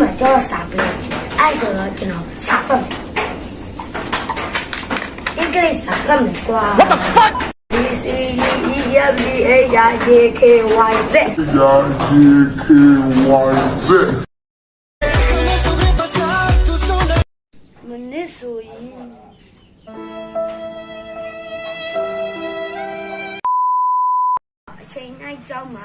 မှာကျွန်တော်စာပေးအဲ့ဒါတော့ကျွန်တော်စာပတ်မယ်အင်္ဂလိပ်စာပတ်မယ်ကွာ What the fuck B C D E F G A I J K Y Z Ya K Y Z မနစ်ဆိုရင်အချိန်နိုင်ကြောင်းမှာ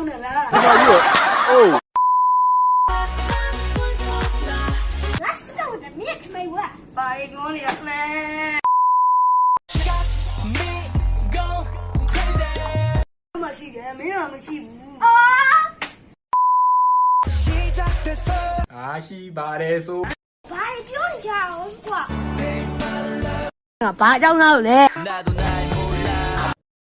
တော့ဘူးရောက်နေလား Let's go with the milk မေဝပါရီပြောနေရဖလဲမရှိတယ်မင်းကမရှိဘူးအော်အားရှိပါတယ်ဆိုဘာပြောနေကြအောင်ကွာဘာကြောင့်လဲလဲ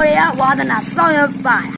ဘယ်ရဝါဒနာစောင်းရပါဘာပြောရလဲ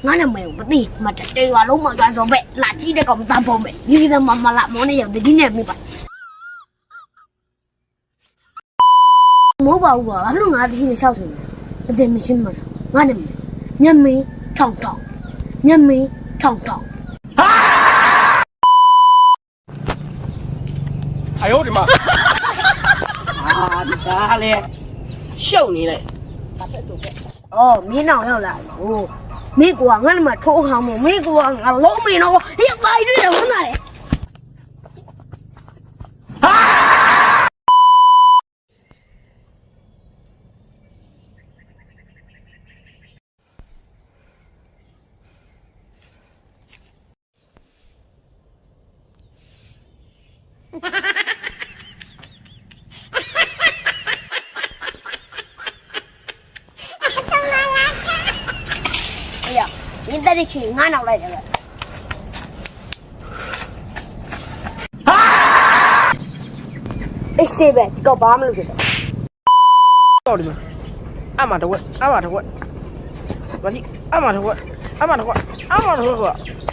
င်ကလည်းကောက်ပေါ်ရငါနာမည်ကလေမတာငါနာမည်ကိုမသိမတတေရွာလုံးမကျွမ်းစောပဲလာကြည့်တဲ့ကောင်တန်းပေါ်မယ်ဒီဒီမမလာမောနေရဒီနဲ့မိပါမဟုတ်ပါဘူးကွာဘာလို့ငါတချင်းနဲ့ရှောက်ဆိုလဲအတင်မရှင်းမှာငါနာမည်ညမင်းထောင်ထောင်ညမင်းထောင်ထောင်အယောဒီမှာဒါလေရှုပ်နေလိုက်အော်မင်းအောင်ရောက်လာဟို မိကွာငါ့မှာထိုးခေါင်းမမိကွာငါလုံးမင်းတော့ဒီပါရီတွေဝင်လာတယ်哎 မင်းတက်တဲ့ချင်းငါနောက်လိုက်တယ်ပဲအေးစေးပဲဒီကောက်ဘာမှမလုပ်ခဲ့တော့တော့ဒီမှာအမတဝက်အမတဝက်ဘာကြီးအမတဝက်အမတဝက်အမတဝက်က